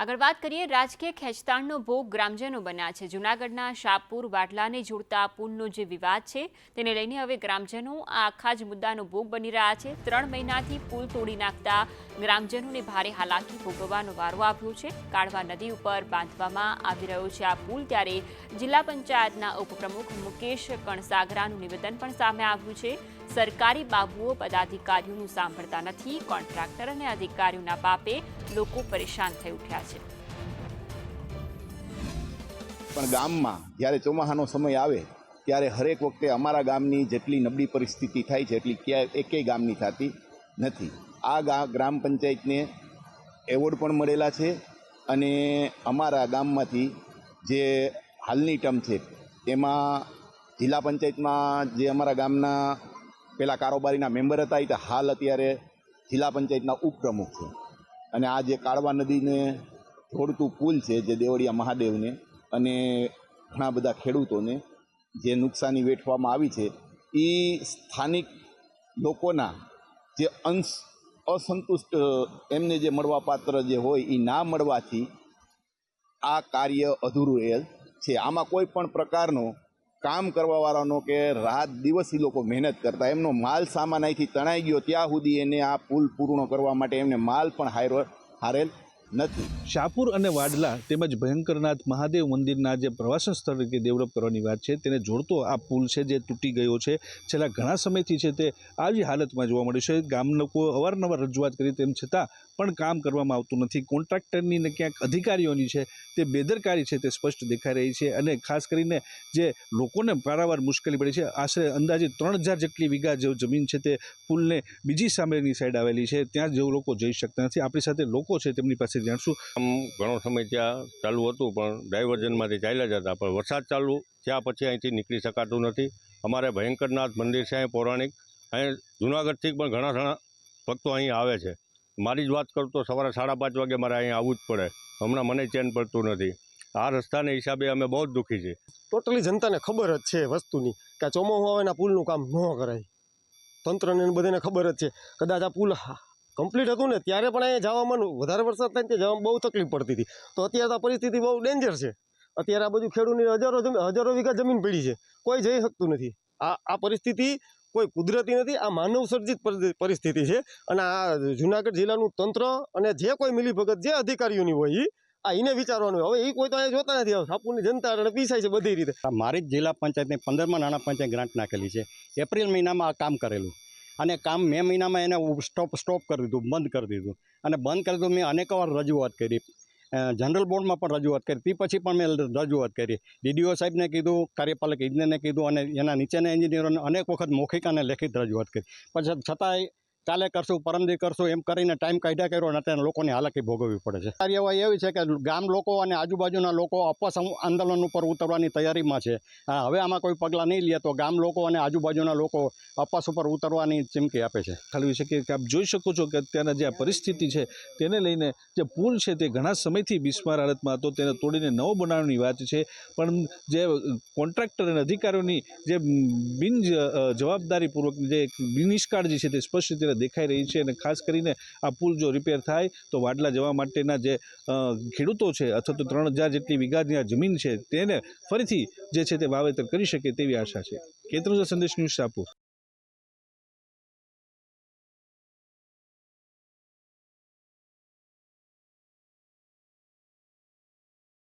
આગળ વાત કરીએ, રાજકીય ખેંચતાણનો ભોગ ગ્રામજનો બન્યા છે. જૂનાગઢના શાહપુર વાટલાને જોડતા પુલનો જે વિવાદ છે, તેને લઈને હવે ગ્રામજનો આ આખા જ મુદ્દાનો ભોગ બની રહ્યા છે. ત્રણ મહિનાથી પુલ તોડી નાખતા ગ્રામજનોને ભારે હાલાકી ભોગવવાનો વારો આવ્યો છે. કાળવા નદી ઉપર બાંધવામાં આવી રહ્યો છે આ પુલ, ત્યારે જિલ્લા પંચાયતના ઉપપ્રમુખ મુકેશ કણસાગરાનું નિવેદન પણ સામે આવ્યું છે. સરકારી બાબુઓ પદાધિકારીઓનું સાંભળતા નથી, કોન્ટ્રાક્ટર અને અધિકારીઓના પાપે લોકો પરેશાન થઈ ઉઠ્યા છે. પણ ગામમાં જ્યારે ચોમાસાનો સમય આવે, ત્યારે હરેક વખતે અમારા ગામની જેટલી નબળી પરિસ્થિતિ થાય છે, એટલી ક્યાંય એકેય ગામની થતી નથી. આ ગ્રામ પંચાયતને એવોર્ડ પણ મળેલા છે અને અમારા ગામમાંથી જે હાલની ટર્મ છે, એમાં જિલ્લા પંચાયતમાં જે અમારા ગામના પેલા કારોબારીના મેમ્બર હતા, એ હાલ અત્યારે જિલ્લા પંચાયતના ઉપપ્રમુખ છે. અને આ જે કાળવા નદીને જોડતું પુલ છે જે દેવળિયા મહાદેવને અને ઘણા બધા ખેડૂતોને જે નુકસાની વેઠવામાં આવી છે એ સ્થાનિક લોકોના જે અંશ અસંતુષ્ટ, એમને જે મળવાપાત્ર જે હોય એ ના મળવાથી આ કાર્ય અધૂરું રહેલ છે. આમાં કોઈ પણ પ્રકારનો કામ કરવાવાળાનો કે રાત દિવસ એ લોકો મહેનત કરતા, એમનો માલ સામાન અહીંથી તણાઈ ગયો, ત્યાં સુધી એને આ પુલ પૂર્ણ કરવા માટે એમને માલ પણ હારો હારેલ. નથી. શાહપુર અને વાડલા તેમજ ભયંકરનાથ મહાદેવ મંદિરના જે પ્રવાસન સ્થળ તરીકે ડેવલપ કરવાની વાત છે, તેને જોડતો આ પુલ છે જે તૂટી ગયો છે. છેલ્લા ઘણા સમયથી છે તે આવી હાલતમાં જોવા મળ્યું છે. ગામ લોકો અવારનવાર રજૂઆત કરી તેમ છતાં પણ કામ કરવામાં આવતું નથી. કોન્ટ્રાક્ટરની ને ક્યાંક અધિકારીઓની છે તે બેદરકારી છે તે સ્પષ્ટ દેખાઈ રહી છે અને ખાસ કરીને જે લોકોને પારાવાર મુશ્કેલી પડી છે, આશરે અંદાજે ત્રણ હજાર જેટલી વીઘા જે જમીન છે તે પુલને બીજી સામેની સાઈડ આવેલી છે. ત્યાં જેવું લોકો જઈ શકતા નથી. આપણી સાથે લોકો છે તેમની પાસે જાણશું આમ ઘણો સમય ત્યાં ચાલુ હતું પણ ડાયવર્ઝનમાંથી ચાલ્યા જતા પણ વરસાદ ચાલુ થયા પછી અહીંથી નીકળી શકાતું નથી. અમારે ભયંકરનાથ મંદિર છે અહીં પૌરાણિક. અહીં જુનાગઢથી પણ ઘણા ઘણા ભક્તો અહીં આવે છે. મારી જ વાત કરું તો સવારે સાડા પાંચ વાગે મારે અહીં આવવું જ પડે. હમણાં મને ચેન પડતું નથી. આ રસ્તાને હિસાબે અમે બહુ જ દુઃખી છીએ. ટોટલી જનતાને ખબર જ છે વસ્તુની કે આ ચોમાસું આવે ને પુલનું કામ ન કરાય. તંત્રને બધાને ખબર જ છે. કદાચ આ પુલ કમ્પ્લીટ હતું ને, ત્યારે પણ અહીંયા જવામાં વધારે વરસાદ થાય ને જવામાં બહુ તકલીફ પડતી હતી. તો અત્યારે આ પરિસ્થિતિ બહુ ડેન્જર છે. અત્યારે આ બધું ખેડૂતની હજારો હજારો વીઘા જમીન પડી છે. કોઈ જઈ શકતું નથી. આ આ પરિસ્થિતિ કોઈ કુદરતી નથી, આ માનવ સર્જિત પરિસ્થિતિ છે. અને આ જુનાગઢ જિલ્લાનું તંત્ર અને જે કોઈ મિલીભગત, જે અધિકારીઓની હોય એ આ એને વિચારવાનું હવે એ કોઈ તો અહીંયા જોતા નથી. સાપુરની જનતા પીસાય છે બધી રીતે. મારી જ જિલ્લા પંચાયતની પંદરમાં નાણાં પંચાયત ગ્રાન્ટ નાખેલી છે. એપ્રિલ મહિનામાં આ કામ કરેલું. અને કામ મે મહિનામાં એને સ્ટોપ સ્ટોપ કરી દીધું, બંધ કરી દીધું. અને બંધ કરી દીધું મેં અનેક વાર રજૂઆત કરી. જનરલ બોર્ડમાં પણ રજૂઆત કરી. તે પછી પણ મેં રજૂઆત કરી. ડીડીઓ સાહેબને કીધું, કાર્યપાલક ઇજનેરને કીધું અને એના નીચેના એન્જિનિયરોને અનેક વખત મૌખિક અને લેખિત રજૂઆત કરી. પછી છતાંય કાલે કરશું, પરમદી કરશું, એમ કરીને ટાઈમ કાઢ્યા કર્યો અને અત્યારે લોકોની હાલાકી ભોગવવી પડે છે. કાર્યવાહી એવી છે કે ગામ લોકો અને આજુબાજુના લોકો અપસ આંદોલન ઉપર ઉતરવાની તૈયારીમાં છે. હવે આમાં કોઈ પગલાં નહીં લે તો ગામ લોકો અને આજુબાજુના લોકો અપસ ઉપર ઉતરવાની ચીમકી આપે છે. ખાલી છે કે આપ જોઈ શકો છો કે અત્યારના જે પરિસ્થિતિ છે, તેને લઈને જે પુલ છે તે ઘણા સમયથી બિસ્માર હાલતમાં હતો. તેને તોડીને નવો બનાવવાની વાત છે. પણ જે કોન્ટ્રાક્ટર અને અધિકારીઓની જે બિન જવાબદારીપૂર્વક જે નિષ્કાળજી છે તે સ્પષ્ટ રીતે દેખાઈ રહી છે અને ખાસ કરીને આ પુલ જો રિપેર થાય તો વાડલા જવા માટેના જે ખેડૂતો છે અથવા તો ત્રણ હજાર જેટલી વિઘાની આ જમીન છે તેને ફરીથી જે છે તે વાવેતર કરી શકે તેવી આશા છે. કેતરજા સંદેશ ન્યૂઝ શાહપુર.